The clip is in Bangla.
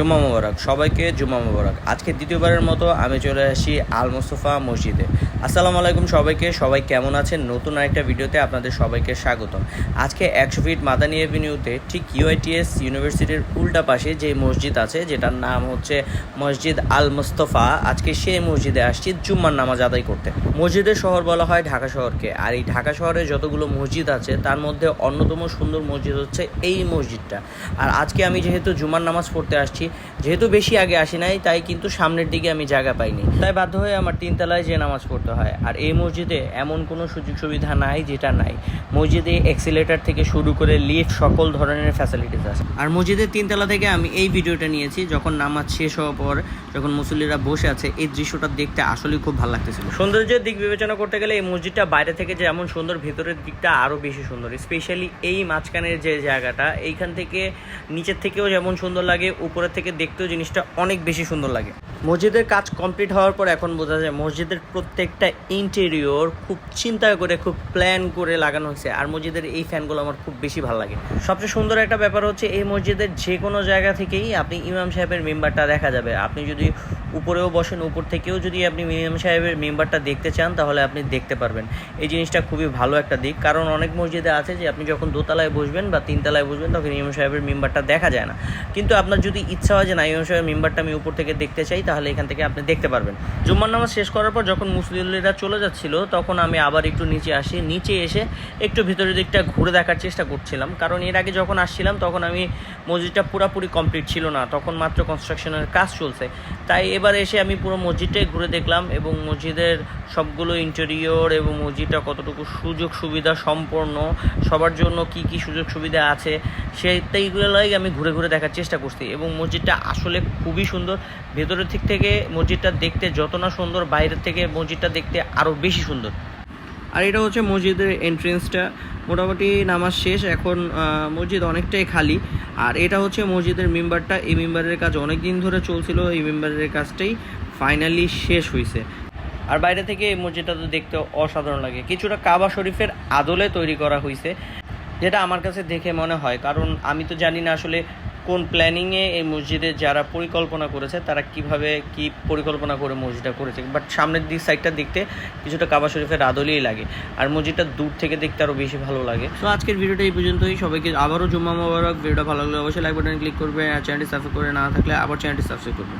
জুমা মোবারক, সবাইকে জুমা মোবারক। আজকে দ্বিতীয়বারের মতো আমি চলে আসি আল মোস্তফা মসজিদে। আসসালামু আলাইকুম সবাইকে, সবাই কেমন আছেন? নতুন আরেকটা ভিডিওতে আপনাদের সবাইকে স্বাগতম। আজকে একশো ফিট মাদানী এভিনিউতে ঠিক ইউআইটিএস ইউনিভার্সিটির উল্টা পাশে যে মসজিদ আছে, যেটার নাম হচ্ছে মসজিদ আল মোস্তফা, আজকে সেই মসজিদে আসছি জুম্মার নামাজ আদায় করতে। মসজিদের শহর বলা হয় ঢাকা শহরকে। আর এই ঢাকা শহরে যতগুলো মসজিদ আছে, তার মধ্যে অন্যতম সুন্দর মসজিদ হচ্ছে এই মসজিদটা। আর আজকে আমি যেহেতু জুমার নামাজ পড়তে আসছি যেহেতু বেশি আগে আসি নাই, তাই কিন্তু সামনের দিকে আমি জায়গা পাইনি। তাই বাধ্য হয়ে আমার তিনতলায় যে নামাজ পড়তে হয়। আর এই মসজিদে এমন কোনো সুযোগ সুবিধা নাই যেটা নাই। মসজিদে এক্সিলেটার থেকে শুরু করে লিফট সকল ধরনের ফ্যাসিলিটিস আছে। আর মসজিদের তিনতলা থেকে আমি এই ভিডিওটা নিয়েছি, যখন নামাজ শেষ হওয়ার পর যখন মুসল্লিরা বসে আছে, এই দৃশ্যটা দেখতে আসলে খুব ভালো লাগতেছিল। সৌন্দর্যের দিক বিবেচনা করতে গেলে এই মসজিদটা বাইরে থেকে যেমন সুন্দর ভেতরের দিকটা আরও বেশি সুন্দর। স্পেশালি এই মাঝখানের যে জায়গাটা, এইখান থেকে নিচের থেকেও যেমন সুন্দর লাগে, উপরের থেকে দেখতেও জিনিসটা অনেক বেশি সুন্দর লাগে। মসজিদের কাজ কমপ্লিট হওয়ার পর এখন বোঝা যায় মসজিদের প্রত্যেকটা ইন্টেরিয়র খুব চিন্তা করে, খুব প্ল্যান করে লাগানো হয়েছে। আর মসজিদের এই ফ্যানগুলো আমার খুব বেশি ভালো লাগে। সবচেয়ে সুন্দর একটা ব্যাপার হচ্ছে এই মসজিদের যে কোনো জায়গা থেকেই আপনি ইমাম সাহেবের মেম্বারটা দেখা যাবে। আপনি যদি উপরেও বসেন, উপর থেকেও যদি আপনি ইমাম সাহেবের মেম্বারটা দেখতে চান, তাহলে আপনি দেখতে পারবেন। এই জিনিসটা খুবই ভালো একটা দিক। কারণ অনেক মসজিদে আছে যে, আপনি যখন দোতলায় বসবেন বা তিনতলায় বসবেন, তখন ইমাম সাহেবের মেম্বারটা দেখা যায় না। কিন্তু আপনার যদি ইচ্ছা হয় যে, না, ইমাম সাহেবের মেম্বারটা আমি উপর থেকে দেখতে চাই, তাহলে এখান থেকে আপনি দেখতে পারবেন। জুম্মার নামাজ শেষ করার পর যখন মুসলিমরা চলে যাচ্ছিল, তখন আমি আবার একটু নিচে আসি। নিচে এসে একটু ভিতরের দিকটা ঘুরে দেখার চেষ্টা করছিলাম। কারণ এর আগে যখন আসছিলাম, তখন আমি মসজিদটা পুরোপুরি কমপ্লিট ছিল না। তখন মাত্র কনস্ট্রাকশনের কাজ চলছে। তাই এবার এসে আমি পুরো মসজিদটাই ঘুরে দেখলাম এবং মসজিদের সবগুলো ইন্টেরিয়র এবং মসজিদটা কতটুকু সুযোগ সুবিধা সম্পন্ন, সবার জন্য কি কি সুযোগ সুবিধা আছে সেইগুলোই আমি ঘুরে ঘুরে দেখার চেষ্টা করছি এবং মসজিদটা আসলে খুবই সুন্দর। ভেতরের দিক থেকে মসজিদটা দেখতে যত না সুন্দর, বাইরের থেকে মসজিদটা দেখতে আরও বেশি সুন্দর। আর এটা হচ্ছে মসজিদের এন্ট্রেন্সটা মোটামুটি নামাজ শেষ, এখন মসজিদ অনেকটাই খালি। আর এটা হচ্ছে মসজিদের মেম্বারটা। এই মেম্বারের কাজ অনেক দিন ধরে চলছিল, এই মেম্বারের কাজটাই ফাইনালি শেষ হয়েছে আর বাইরে থেকে এই মসজিদটা তো দেখতে অসাধারণ লাগে। কিছুটা কাবা শরীফের আদলে তৈরি করা হয়েছে যেটা আমার কাছে দেখে মনে হয়। কারণ আমি তো জানি না আসলে কোন প্ল্যানিংয়ে এই মসজিদের যারা পরিকল্পনা করেছে, তারা কীভাবে কি পরিকল্পনা করে মসজিদটা করেছে? বাট সামনের দিক সাইডটা দেখতে কিছুটা কাবা শরীফের আদলেই লাগে। আর মসজিদটা দূর থেকে দেখতে আরও বেশি ভালো লাগে। তো আজকের ভিডিওটা এই পর্যন্তই। সবাইকে আবারও জুম্মা মোবারক। ভিডিওটা ভালো লাগলে অবশ্যই লাইক বাটন ক্লিক করবে। আর চ্যানেলটি সাবস্ক্রাইব করে না থাকলে আবার চ্যানেলটি সাবস্ক্রাইব করবে।